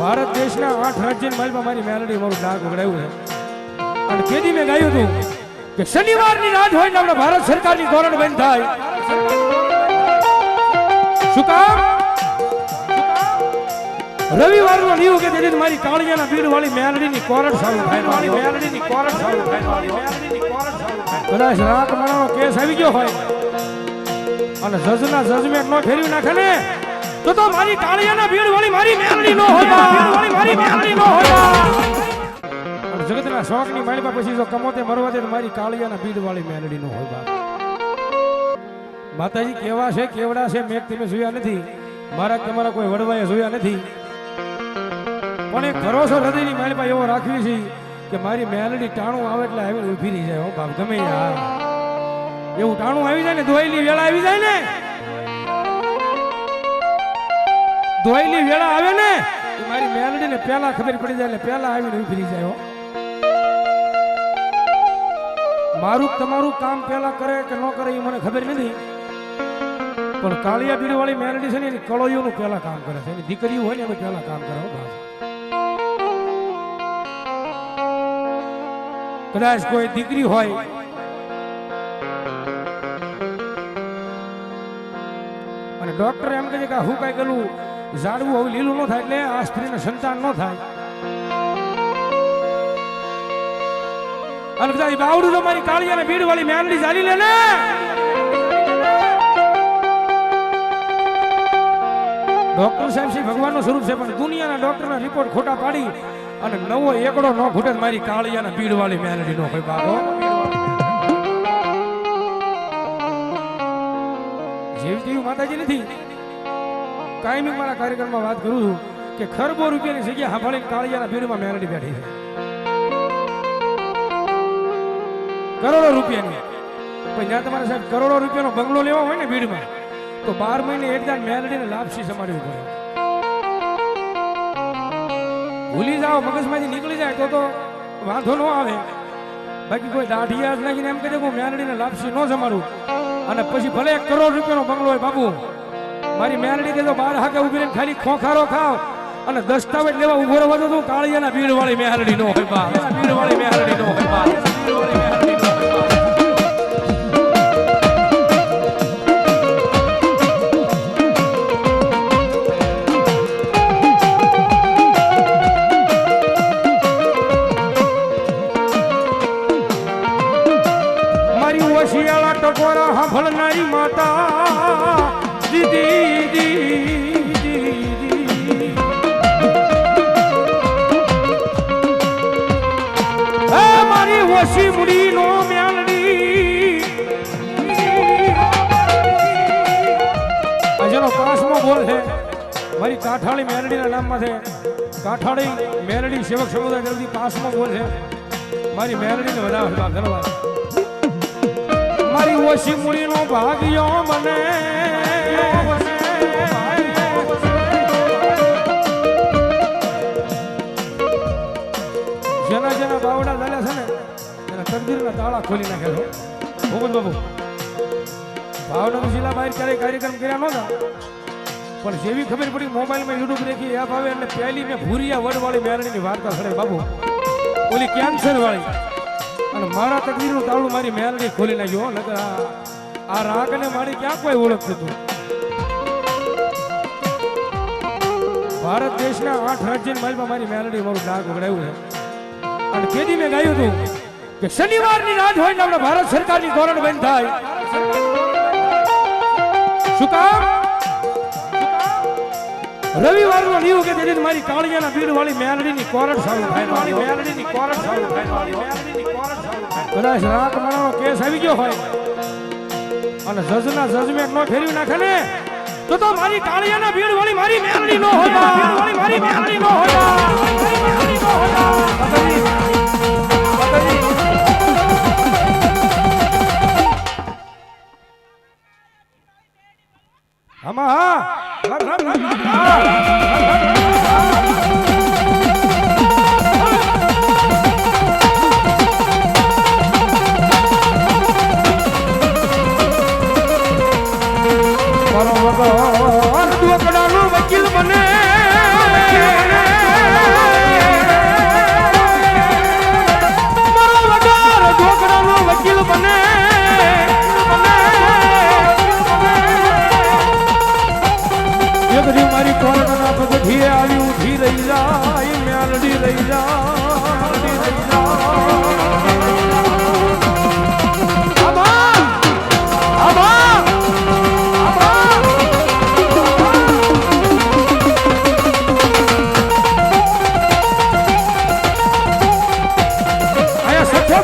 ભારત દેશના આઠ રાજ્યની માલમાં મારી મેલડી મારું ડાક ઉગડાયું છે. અને કેદી મેં ગાયું હતું કે શનિવારની રાત હોય ને આપણે ભારત સરકારની ધોરણ બંધ થાય. શું કામ? રવિવારનો નિયમ કે તેથી મારી કાળિયાના ભીડ વાળી મેલડીની કોરટ સારું થાય. વાળી મેલડીની કોરટ સારું થાય. વાળી મેલડીની કોરટ સારું થાય. કદાચ રાત માણાનો કેસ આવી ગયો હોય. અને જજના જજમેન્ટ નો ફેરવી નાખે ને? તો તો મારી કાળિયાના ભીડ વાળી મારી મેલડી નો હોય વાળી મારી મેલડી નો હોય જગતના શોખની માળીમાં પછી જો કમોતે મરવા દે મારી કાળિયાના ભીડ વાળી મેલડી નો હોય માતાજી, કેવા છે, કેવડા છે, મેં તમે જોયા નથી. મારા તમારા કોઈ વડવાએ જોયા નથી. પણ એક ભરોસો હૃદયની માળીમાં એવો રાખવી છે કે મારી મેલડી ટાણું આવે એટલે આવીને ઊભી રહી જાય, હો બાપ, ગમે એવું ટાણું આવી જાય ને ધોઈલી વેળા આવી જાય ને. દોયલી વેળા આવે ને, એ મારી મેલડીને પહેલા ખબર પડી જાય એટલે પહેલા આવીને ઉભરી જાય મારું તમારું કામ પહેલા કરે કે ન કરે એ મને ખબર નથી. પણ કાળિયા બીડી વાળી મેલડી છે ને, એની કળોઈઓનું પહેલા કામ કરે છે. એની દીકરીઓ હોય ને એનું પહેલા કામ કરે કદાચ કોઈ દીકરી હોય, અને ડોક્ટર એમ કહે છે કે હું કઈ ગયેલું ઝાડવું હવે લીલું ન થાય એટલે આ સ્ત્રીને સંતાન ન થાય. અને કદાચ બાવડું તો મારી કાળિયાને ભીડ વાળી મેલડી ચાલી લે ને. ડોક્ટર સાહેબ શ્રી ભગવાનનું સ્વરૂપ છે, પણ દુનિયાના ડોક્ટરના રિપોર્ટ ખોટા પાડી અને નવો એકડો ન ખૂટે મારી કાળિયાના ભીડ વાળી મેલડી નો હોય બાબો જેવી માતાજી નથી. કાયમી મારા કાર્યક્રમમાં વાત કરું છું કે ખરબો રૂપિયાની જગ્યા સાંભળીને કાળિયાના ભીડમાં મેરડી બેઠી છે. કરોડો રૂપિયાની. પણ જ્યાં તમારે સાહેબ કરોડો રૂપિયાનો બંગલો લેવો હોય ને ભીડમાં, તો બાર મહિને એકદમ મેલડીને લાપસી સમાડવી પડે. ભૂલી જાઓ, મગજમાંથી નીકળી જાય તો તો વાંધો ન આવે. બાકી કોઈ દાઢી યાદ નાખીને એમ કહી દે હું મેલડીને લાપસી ન સમાડું. અને પછી ભલે એક કરોડ રૂપિયાનો બંગલો હોય બાબુ મારી મેલડી કે તો બાર હાકે ઊભી રહીને ખાલી ખોખારો ખાવ. અને દસ્તાવેજ લેવા ઊભો રહેવા તો કાળિયાના ભીડ વાળી મેલડી નો હોય બા ભીડ વાળી મેલડી નો હોય બા ઓશિયાળા ટકોરા સાંભળનારી માતા. બોલ છે. મારી કાઠાળી મેલડીના નામમાં છે. કાઠાળી મેલડી સેવક સમુદાય જલ્દી પાસમાં બોલ છે. મારી મેલડીને વધારે ધન્યવાદ. મારી ઓછી મૂડીનો ભાગ્યો મને. જેના જેના બાવડા ચાલ્યા છે ને, એના તકદીરના તાળા ખોલી નાખ્યા છે ભૂપત બાબુ ભાવનગર જિલ્લા બહાર ક્યારેય કાર્યક્રમ કર્યા નહોતા? પણ જેવી ખબર પડી મોબાઈલમાં યુટ્યુબ રેખી એપ આવે એટલે પહેલી મેં ભૂરિયા વડવાળી મેરણીની વાર્તા સડે બાબુ, ઓલી કેન્સર વાળી. અને મારા તકદીરનું તાળું મારી મેલડી ખોલી નાખ્યો નકર આ રાગને મારી ક્યાં કોઈ ઓળખતું ભારત દેશના આઠ રાજ્યની માલમાં મારી મેલડી મારું ડાક ઉગડાયું છે. અને તેથી મેં ગાયું હતું કે શનિવારની રાત હોય ને આપણે ભારત સરકારની ધોરણ બંધ થાય. શું કામ? રવિવારનો નિયમ કે તેથી મારી કાળિયાના ભીડ વાળી મેલડીની કોરટ સારું થાય. વાળી મેલડીની કોરટ સારું થાય. વાળી મેલડીની કોરટ સારું થાય. કદાચ રાત માણાનો કેસ આવી ગયો હોય અને જજના જજમેન્ટ નો ફેરવી નાખે ને તો તો મારી કાળિયાના ભીડ વાળી મારી મેલડી નો હોય. મારી મેલડી નો હોય. આવી મારી કોરોના મેલડી રહી જાય રહી જાય.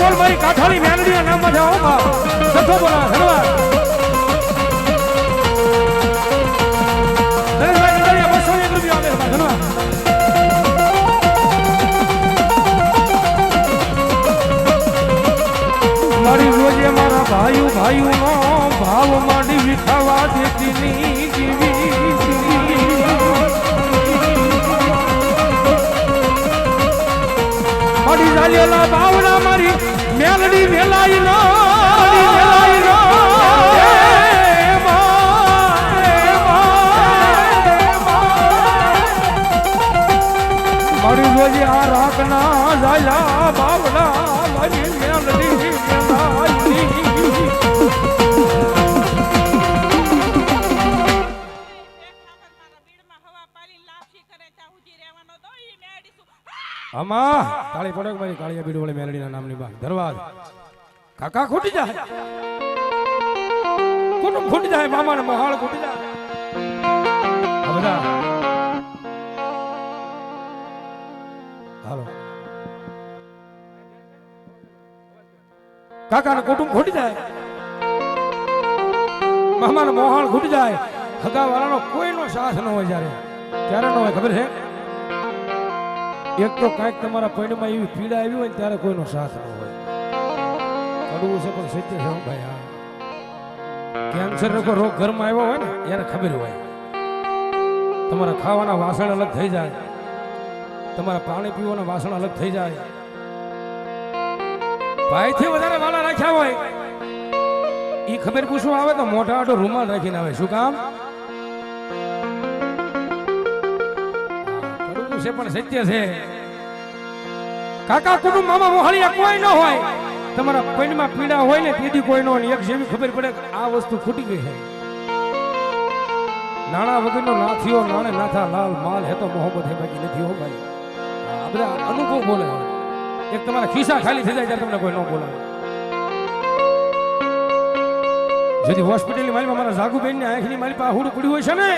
બોલ મારી કાઠાળી મેલડી નામ મજા આવો સઠ્ઠો બોલા આ ભાઈઓ ભાઈઓ નો ભાવ માંડી વિખાવા દેતી ની જીવી મારી જાલિયાલા ભાવના મારી મેલડી વેલાઈ નો. મારી રોજી આ રાખના જાયા બાવડા મારી મેલડી વેલાઈ આમાં, તાળી પડે મારી કાળિયા બીડ વાળી મેલડીના નામની બા, દરવાજ. કાકા ખૂટી જાય. કુટુંબ ખૂટી જાય મામા ને મોહાળ ખૂટી જાય. કાકા ને. કુટુંબ ખૂટી જાય. મામા મોહાળ ખૂટી જાય. હગા વાળાનો કોઈનો સાથ ન હોય જ્યારે. ક્યારે ન હોય, ખબર છે? એક તો કાંઈક તમારા પૈણમાં એવી પીડા આવી હોય ને ત્યારે કોઈનો સાથ ન હોય. કડવું છે પણ સત્ય છે ભાઈ, હા. કેન્સર નો રોગ ઘરમાં આવ્યો હોય ને એને ખબર હોય. તમારા ખાવાના વાસણ અલગ થઈ જાય. તમારા પાણી પીવાના વાસણ અલગ થઈ જાય. ભાઈથી વધારે વાળા રાખ્યા હોય. એ ખબર પૂછવા આવે તો મોટા મોટો રૂમાલ રાખીને આવે. શું કામ? છે, પણ સત્ય છે. કાકા કુટુંબ મામા મોહળિયા કોઈ ન હોય. તમારા પૈણમાં પીડા હોય ને તેથી કોઈ ન હોય. એક જેવી ખબર પડે કે આ વસ્તુ ખૂટી ગઈ છે. નાણા વગરનો નાથીઓ, નાણે નાથા, લાલ માલ હે તો મોહબ્બત હે, બાકી નથી હો ભાઈ. આ બધા અનુભવ બોલે એક તમારા ખિસ્સા ખાલી થઈ જાય ત્યારે તમને કોઈ ન બોલાવે જેથી હોસ્પિટલની માલમાં મારા જાગુબેનની આંખની મારી પાસે હુડ પડ્યું હોય છે ને?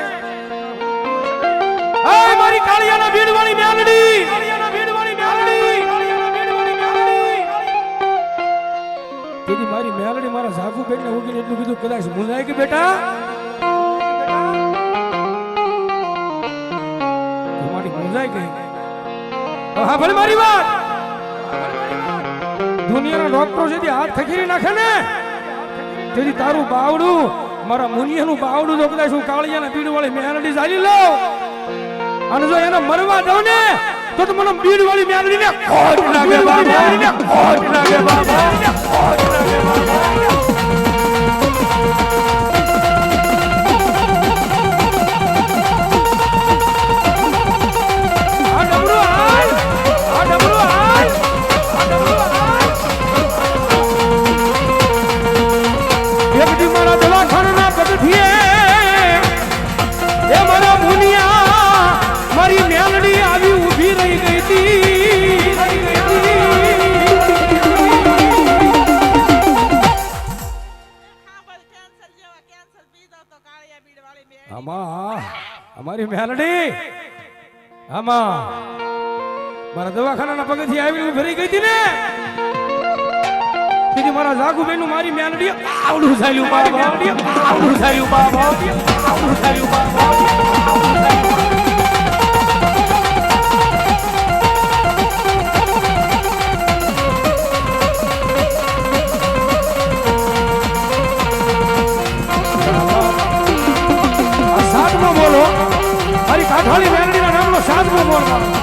મારા બેન ને ઉગીને એટલું કીધું કદાચ મુંજાય કે બેટા? તમારી મુંજાય ગઈ હા ભલે મારી વાત. દુનિયાના ડોક્ટરો જેથી હાથ ખખીરી નાખે ને, તેથી તારું બાવડું, મારા મુનિયાનું બાવડું જો કદાચ હું કાળિયાના બીડ વાળી મેલડી ચાલી લઉં. અને જો એને મરવા દઉં ને, તો મને બીડ વાળી મેલડી ને ખોટ લાગે બાબા, ખોટ લાગે બાબા, ખોટ લાગે બાબા. અમારી મેલડી. આમાં મારા દવાખાનાના પગથી આવી ફરી ગઈ હતી ને. તેથી મારા જાગુબેનનું મારી મેલડી આવડું થયું બાબા આવડું થયું બાબા આવડું થયું બાબા મારી મેલડીના નામનો સાતમો બોલ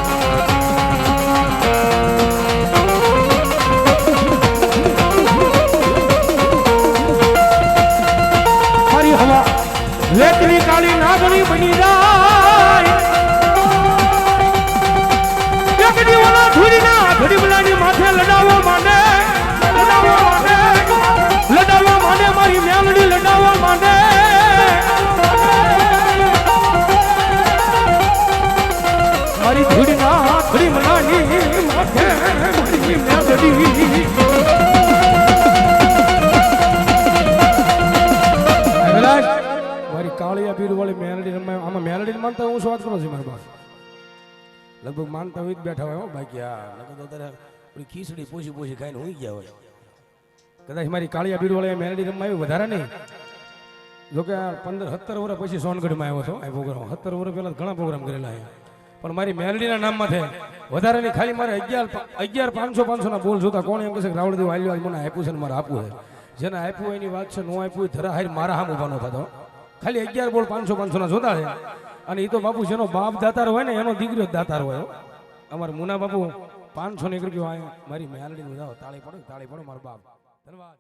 મારી કાળિયા પીર વાળી મેલડી રમાય આમાં મેલડી માનતા હું શું વાત કરું છું મારી પાસે? લગભગ માનતા હોય જ બેઠા હોય, હો, બાકી આ, નકર અત્યારે ખીચડી પોસી પોસી ખાઈને હોઈ ગયા હોય. કદાચ મારી કાળિયા પીર વાળી મેલડી આવ્યું વધારે નહીં. જોકે પંદર, સત્તર વર્ષ પછી સોનગઢમાં આવ્યો હતો, આ પ્રોગ્રામ. સત્તર વર્ષ પહેલાં ઘણા પ્રોગ્રામ કરેલા આવ્યા પણ મારી મેલડીના નામમાં છે વધારે નહીં, ખાલી મારે અગિયાર અગિયાર પાંચસો પાંચસોના બોલ જોતા કોણ એમ કહેશે કે રાવળદેવ આલ્યો આજ મને આપ્યું છે ને મારે આપવું છે. જેને આપ્યું એની વાત છે, નો આપ્યું ધરા હારી મારા હામ ઉભાનો થતો. ખાલી અગિયાર બોલ પાંચસો પાંચસોના જોતા છે. અને એ તો બાપુ જેનો બાપ દાતાર હોય ને, એનો દીકરો દાતાર હોય અમારે મુના બાપુ પાંચસો ને એક રૂપિયા મારી મેલડી તાળી પડે તાળી પડે, મારો બાપ. ધન્યવાદ.